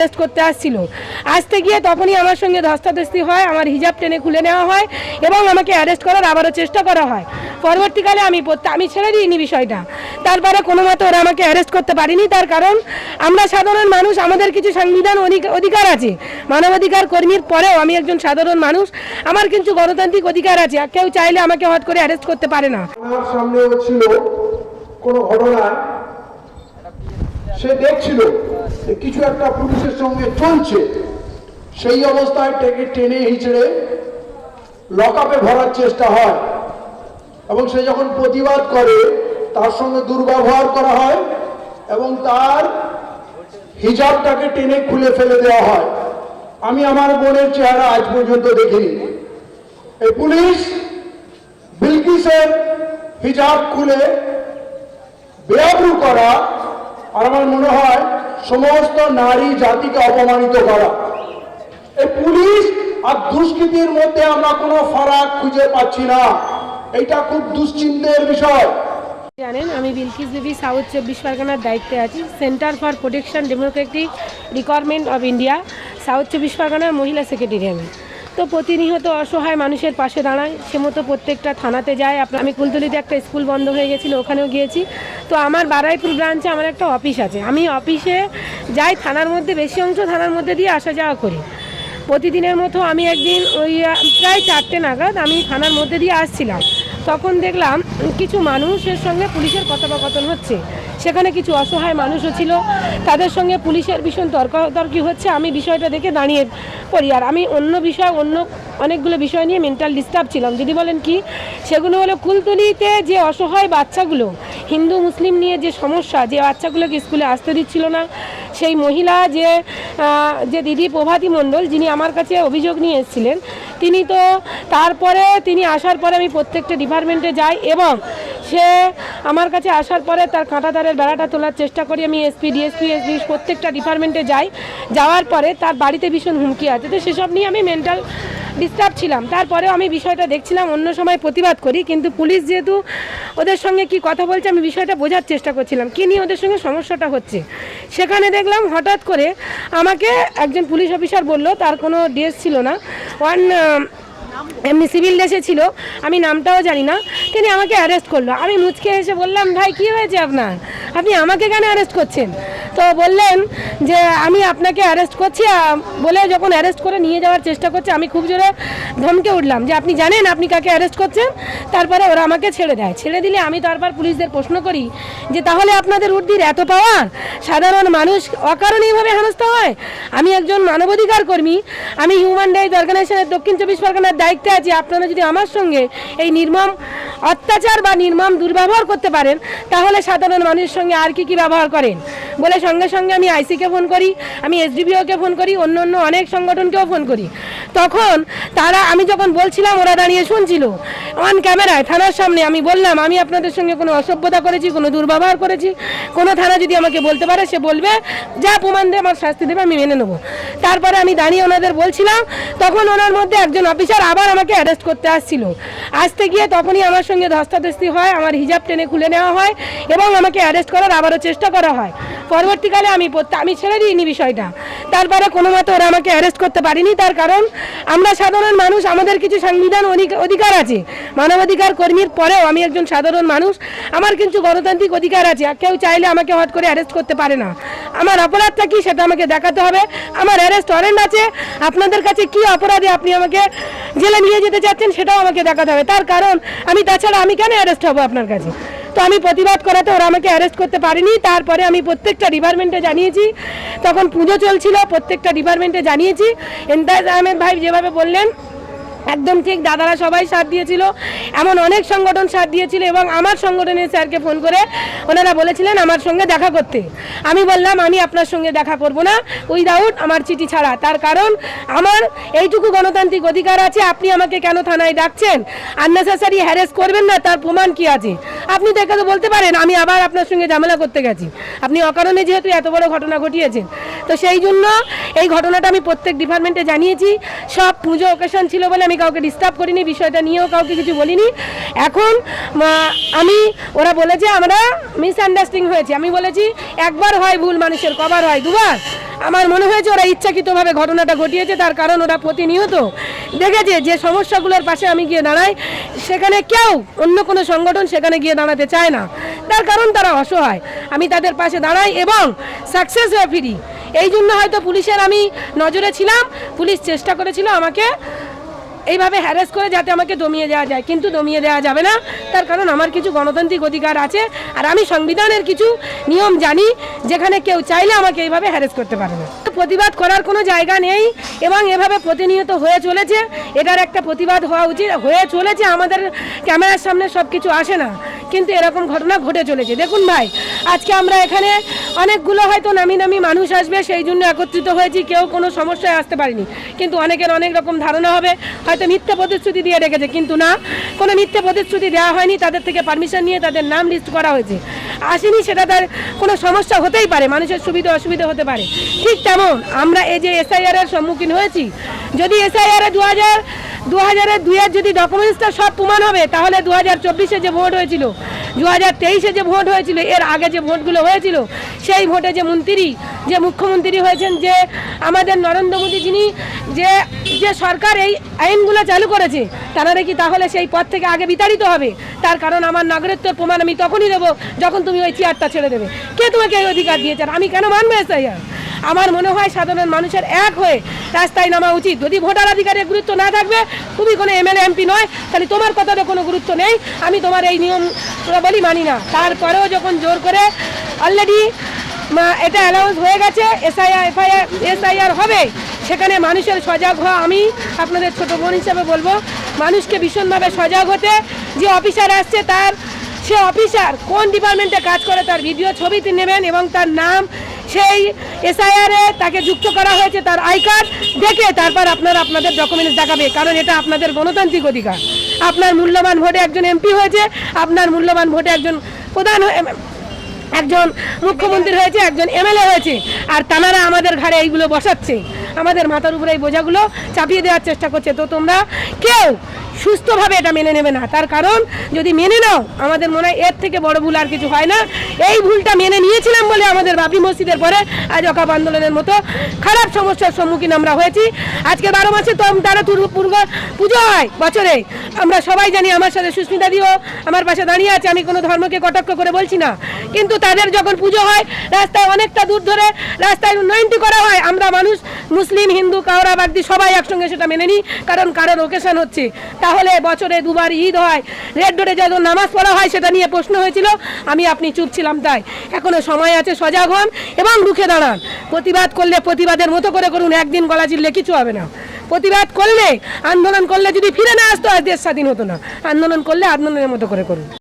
Test করতে আসছিল। আসতে গিয়ে তখনই আমার সঙ্গে ধস্তাধস্তি হয়, আমার হিজাব টেনে খুলে নেওয়া হয় এবং আমাকে অ্যারেস্ট করার আবারও চেষ্টা করা হয়। পরবর্তীকালে আমি আমি ছেড়ে দিইনি বিষয়টা। তারপরে কোনো মতো ওরা আমাকে অ্যারেস্ট করতে পারিনি, তার কারণ আমরা সাধারণ মানুষ, আমাদের কিছু সংবিধান অধিক- অধিকার আছে। মানবাধিকার কর্মীর পরেও আমি একজন সাধারণ মানুষ, আমার কিন্তু গণতান্ত্রিক অধিকার আছে কেউ চাইলে আমাকে হট করে অ্যারেস্ট করতে পারে না। সে দেখছিল। কিছু একটা পুলিশের সঙ্গে চলছে, সেই অবস্থায় টেকে টেনে হিচড়ে লকআপে ভরার চেষ্টা হয়। এবং সে যখন প্রতিবাদ করে, তার সঙ্গে দুর্ব্যবহার করা হয় এবং তার হিজাবটাকে টেনে খুলে ফেলে দেওয়া হয়। আমি আমার বোনের চেহারা আজ পর্যন্ত দেখিনি। এই পুলিশ বিলকিসের হিজাব খুলে বেআব্রু করা আর আমার মনে হয় সমস্ত নারী জাতিকে অপমানিত করা। এই পুলিশ আর দুষ্কৃতির মধ্যে আমরা কোনো ফারাক খুঁজে পাচ্ছি না। এটা খুব দুশ্চিন্তের বিষয়। জানেন, আমি বিলকিস দেবী, সাউথ চব্বিশ পরগনার দায়িত্বে আছি। Centre for protection democratic requirement of India, south চব্বিশ পরগনার মহিলা সেক্রেটারি আমি। তো প্রতিনিয়ত অসহায় মানুষের পাশে দাঁড়ায়। সে মতো প্রত্যেকটা থানাতে যায়। আপনার আমি কুলতলিতে একটা স্কুল বন্ধ হয়ে গেছিল, ওখানেও গিয়েছি। তো আমার বারাইপুর ব্রাঞ্চে আমার একটা অফিস আছে। আমি অফিসে যাই থানার মধ্যে, বেশি অংশ থানার মধ্যে দিয়ে আসা যাওয়া করি। প্রতিদিনের মতো আমি একদিন ওই প্রায় চারটে নাগাদ আমি থানার মধ্যে দিয়ে আসছিলাম। তখন দেখলাম কিছু মানুষের সঙ্গে পুলিশের কথোপকথন হচ্ছে। সেখানে কিছু অসহায় মানুষও ছিল। তাদের সঙ্গে পুলিশের ভীষণ তর্কাতর্কি হচ্ছে। আমি বিষয়টা দেখে দাঁড়িয়ে পড়ি। আর আমি অন্য বিষয়, অন্য অনেকগুলো বিষয় নিয়ে মেন্টাল ডিস্টার্ব ছিলাম। যদি বলেন কি, সেগুলো হলো কুলতলিতে যে অসহায় বাচ্চাগুলো, হিন্দু, মুসলিম নিয়ে যে সমস্যা, যে বাচ্চাগুলোকে স্কুলে আসতে দিচ্ছিল না, সেই মহিলা যে যে দিদি প্রভাতী মণ্ডল, যিনি আমার কাছে অভিযোগ নিয়ে এসেছিলেন, তিনি তো তারপরে, তিনি আসার পরে আমি প্রত্যেকটা ডিপার্টমেন্টে যাই এবং সে আমার কাছে আসার পরে তার কাঁটাতারের বেড়াটা তোলার চেষ্টা করি। আমি এসপি, ডিএসপি এসপি প্রত্যেকটা ডিপার্টমেন্টে যাই। যাওয়ার পরে তার বাড়িতে ভীষণ হুমকি আছে। তো সেসব নিয়ে আমি মেন্টাল ডিস্টার্ব ছিলাম। তারপরেও আমি বিষয়টা দেখছিলাম, অন্য সময় প্রতিবাদ করি। কিন্তু পুলিশ যেহেতু ওদের সঙ্গে কি কথা বলছে, আমি বিষয়টা বোঝার চেষ্টা করছিলাম। কী নিয়ে ওদের সঙ্গে সমস্যাটা হচ্ছে? সেখানে দেখলাম হঠাৎ করে আমাকে একজন পুলিশ অফিসার বলল, তার কোনো ড্রেস ছিল না। ওয়ান এমনি সিভিল দেশে ছিল, আমি নামটাও জানি না, তিনি আমাকে অ্যারেস্ট করল। আমি মুচকে এসে বললাম, ভাই, কি হয়েছে আপনার? আপনি আমাকে কেন অ্যারেস্ট করছেন? তো বললেন যে আমি আপনাকে অ্যারেস্ট করছি বলে যখন অ্যারেস্ট করে নিয়ে যাওয়ার চেষ্টা করছে, আমি খুব জোরে ধমকে উঠলাম যে আপনি জানেন আপনি কাকে অ্যারেস্ট করছেন? তারপরে ওরা আমাকে ছেড়ে দেয়। ছেড়ে দিলে আমি তারপর পুলিশদের প্রশ্ন করি যে তাহলে আপনাদের উর্দির এত পাওয়ার সাধারণ মানুষ অকারণে এইভাবে হেনস্থা হয়। আমি একজন মানবাধিকার কর্মী, আমি হিউম্যান রাইটস অর্গানাইজেশনের দক্ষিণ চব্বিশ পরগনার দায়িত্বে আছি। আপনারা যদি আমার সঙ্গে এই নির্মম অত্যাচার বা নির্মম দুর্ব্যবহার করতে পারেন, তাহলে সাধারণ মানুষের সঙ্গে আর কি কি ব্যবহার করেন? বলে সঙ্গে সঙ্গে আমি আইসিকে ফোন করি, আমি এসডিপিওকে ফোন করি, অন্য অন্য অনেক সংগঠনকেও ফোন করি। তখন তারা, আমি যখন বলছিলাম, ওরা দাঁড়িয়ে শুনছিল। অন ক্যামেরায় থানার সামনে আমি বললাম, আমি আপনাদের সঙ্গে কোনো অসভ্যতা করেছি, কোনো দুর্ব্যবহার করেছি। কোনো থানা যদি আমাকে বলতে পারে, সে বলবে, যা প্রমাণ দেবে আমার শাস্তি দেবে, আমি মেনে নেব। তারপরে আমি দাঁড়িয়ে ওনাদের বলছিলাম, তখন ওনার মধ্যে একজন অফিসার আবার আমাকে অ্যারেস্ট করতে আসছিল। আসতে গিয়ে তখনই আমার সঙ্গে ধস্তাধস্তি হয়, আমার হিজাব টেনে খুলে নেওয়া হয় এবং আমাকে অ্যারেস্ট করার আবারও চেষ্টা করা হয়। পরবর্তীকালে আমি আমি ছেড়ে দিইনি বিষয়টা। তারপরে কোনো মতো ওরা আমাকে অ্যারেস্ট করতে পারিনি, তার কারণ আমরা সাধারণ মানুষ, আমাদের কিছু সাংবিধান অধিক- অধিকার আছে। মানবাধিকার কর্মীর পরেও আমি একজন সাধারণ মানুষ, আমার কিন্তু গণতান্ত্রিক অধিকার আছে কেউ চাইলে আমাকে হট করে অ্যারেস্ট করতে পারে না। আমার অপরাধটা কি সেটা আমাকে দেখাতে হবে, আমার অ্যারেস্ট ওয়ারেন্ট আছে, আপনাদের কাছে কি অপরাধে আপনি আমাকে জেলে নিয়ে যেতে চাচ্ছেন সেটাও আমাকে দেখাতে হবে। তার কারণ আমি, তাছাড়া আমি কেন অ্যারেস্ট হব আপনার কাছে? তো আমি প্রতিবাদ করাতে ওরা আমাকে অ্যারেস্ট করতে পারেনি, তারপরে আমি প্রত্যেকটা ডিপার্টমেন্টে জানিয়েছি, তখন পুজো চলছিল, প্রত্যেকটা ডিপার্টমেন্টে জানিয়েছি। এন্তাজ আহমেদ ভাই যেভাবে বললেন একদম ঠিক, দাদারা সবাই সাথ দিয়েছিল, এমন অনেক সংগঠন সাথ দিয়েছিল এবং আমার সংগঠনের স্যারকে ফোন করে ওনারা বলেছিলেন আমার সঙ্গে দেখা করতে। আমি বললাম, আমি আপনার সঙ্গে দেখা করব না, উইদাউট আমার চিঠি ছাড়া। তার কারণ, আমার এইটুকু গণতান্ত্রিক অধিকার আছে, আপনি আমাকে কেন থানায় ডাকছেন? আননেসেসারি হ্যারেস করবেন না, তার প্রমাণ কি আছে? আপনি দেখে তো বলতে পারেন, আমি আবার আপনার সঙ্গে ঝামেলা করতে গেছি। আপনি অকারণে যেহেতু এত বড় ঘটনা ঘটিয়েছেন, তো সেই জন্য এই ঘটনাটা আমি প্রত্যেক ডিপার্টমেন্টে জানিয়েছি। সব পুজো অকেশন ছিল বলে আমি কাউকে ডিস্টার্ব করিনি, বিষয়টা নিয়েও কাউকে কিছু বলিনি। এখন আমি, ওরা বলেছে আমরা মিসআন্ডারস্ট্যান্ডিং হয়েছে। আমি বলেছি, একবার হয় ভুল মানুষের, কবার হয়, দুবার। আমার মনে হয়েছে ওরা ইচ্ছাকৃতভাবে ঘটনাটা ঘটিয়েছে, তার কারণ ওরা প্রতিনিয়ত দেখেছে যে সমস্যাগুলোর পাশে আমি গিয়ে দাঁড়াই। সেখানে কেউ অন্য কোনো সংগঠন সেখানে গিয়ে দাঁড়াতে চায় না। তার কারণ তারা অসহায়। আমি তাদের পাশে দাঁড়াই এবং সাকসেস হয়ে ফিরি। এই জন্য হয়তো পুলিশের আমি নজরে ছিলাম। পুলিশ চেষ্টা করেছিল আমাকে এইভাবে হ্যারেস করে যাতে আমাকে দমিয়ে দেওয়া যায়। কিন্তু দমিয়ে দেওয়া যাবে না। তার কারণ আমার কিছু গণতান্ত্রিক অধিকার আছে। আর আমি সংবিধানের কিছু নিয়ম জানি, যেখানে কেউ চাইলে আমাকে এইভাবে হ্যারেস করতে পারে না প্রতিবাদ করার কোনো জায়গা নেই এবং এভাবে প্রতিনিয়ত হয়ে চলেছে। এটার একটা প্রতিবাদ হওয়া উচিত। হয়ে চলেছে, আমাদের ক্যামেরার সামনে সব কিছু আসে না। কিন্তু এরকম ঘটনা ঘটে চলেছে। দেখুন ভাই, আজকে আমরা এখানে অনেকগুলো হয়তো নামি নামি মানুষ আসবে, সেই জন্য একত্রিত হয়েছি, কেউ কোনো সমস্যায় আসতে পারিনি। কিন্তু অনেকের অনেক রকম ধারণা হবে, হয়তো মিথ্যে প্রতিশ্রুতি দিয়ে রেখেছে, কিন্তু না, কোনো মিথ্যে প্রতিশ্রুতি দেওয়া হয়নি, তাদের থেকে পারমিশন নিয়ে তাদের নাম লিস্ট করা হয়েছে। আসেনি সেটা তার কোনো সমস্যা হতেই পারে, মানুষের সুবিধা অসুবিধা হতে পারে। ঠিক তেমন, আমরা এই যে এসআইআর এর সম্মুখীন হয়েছি, যদি এসআইআর দু হাজার দু হাজারের দুইয়ের যদি ডকুমেন্টসটা সব প্রমাণ হবে, তাহলে দু হাজার চব্বিশে যে ভোট হয়েছিল দু হাজার তেইশে যে ভোট হয়েছিল, এর আগে যে ভোটগুলো হয়েছিল, সেই ভোটে যে মন্ত্রী, যে মুখ্যমন্ত্রী হয়েছেন, যে আমাদের নরেন্দ্র মোদী যিনি, যে যে সরকার এই আইনগুলো চালু করেছে, তারা কি তাহলে সেই পদ থেকে আগে বিতাড়িত হবে? তার কারণ আমার নাগরিকত্বের প্রমাণ আমি তখনই দেবো, যখন তুমি ওই চেয়ারটা ছেড়ে দেবে। কে তোমাকে এই অধিকার দিয়েছে? আর আমি কেন মানবো এসআইআর আমার মনে হয় সাধারণ মানুষের এক হয়ে রাস্তায় নামা উচিত। যদি ভোটাধিকারের গুরুত্ব না থাকবে, তুমি কোনো এমএলএ, এমপি নয়, তাহলে তোমার কথাতে কোনো গুরুত্ব নেই। আমি তোমার এই নিয়ম বলি মানি না। তারপরেও যখন জোর করে অলরেডি এটা অ্যালাউন্স হয়ে গেছে এসআইআর এফআইআর এসআইআর হবে। সেখানে মানুষের সজাগ হওয়া আমি আপনাদের ছোট বোন হিসাবে বলব, মানুষকে ভীষণভাবে সজাগ হতে যে অফিসার আসছে তার, সে অফিসার কোন ডিপার্টমেন্টে কাজ করে তার ভিডিও ছবি নেবেন এবং তার নাম সেই এসআইআরে তাকে যুক্ত করা হয়েছে তার আই কার্ড। দেখে তারপর আপনার আপনাদের ডকুমেন্টস দেখাবে, কারণ এটা আপনাদের গণতান্ত্রিক অধিকার। আপনার মূল্যবান ভোটে একজন এমপি হয়েছে, আপনার মূল্যবান ভোটে একজন প্রধান একজন মুখ্যমন্ত্রী হয়েছে, একজন এমএলএ হয়েছে, আর তানারা আমাদের ঘাড়ে এইগুলো বসাচ্ছে। আমাদের মাথার উপরে এই বোঝাগুলো চাপিয়ে দেওয়ার চেষ্টা করছে। তো তোমরা কেউ সুস্থভাবে এটা মেনে নেবে না। তার কারণ, যদি মেনে নাও, আমাদের মনে হয় এর থেকে বড় ভুল আর কিছু হয় না। এই ভুলটা মেনে নিয়েছিলাম বলে আমাদের বাবরি মসজিদের পরে আজ অকাপ আন্দোলনের মতো খারাপ সমস্যার সম্মুখীন আমরা হয়েছি। আজকে বারো মাসে তো তারা পূর্ব পূর্ব পুজো হয় বছরে। আমরা সবাই জানি আমার সাথে সুস্মিতা দিও আমার পাশে দাঁড়িয়ে আছে, আমি কোনো ধর্মকে কটাক্ষ করে বলছি না। কিন্তু তাদের যখন পুজো হয়, রাস্তায় অনেকটা দূর ধরে রাস্তায় উন্নয়নটি করা হয়, আমরা মানুষ মুসলিম, হিন্দু কাউরা বাগদি সবাই একসঙ্গে সেটা মেনে নিই, কারণ কারোর ওকেশন হচ্ছে। তাহলে বছরে দুবার ঈদ হয়, রেড ডোরে যখন নামাজ পড়া হয় সেটা নিয়ে প্রশ্ন হয়েছিল, আমি আপনি চুপ ছিলাম তাই। এখনও সময় আছে, সজাগ হন এবং রুখে দাঁড়ান। প্রতিবাদ করলে প্রতিবাদের মতো করে করুন, একদিন গলা চিনলে কিছু হবে না। প্রতিবাদ করলে, আন্দোলন করলে যদি ফিরে না আসতো আজ দেশ স্বাধীন হতো না। আন্দোলন করলে আন্দোলনের মতো করে করুন।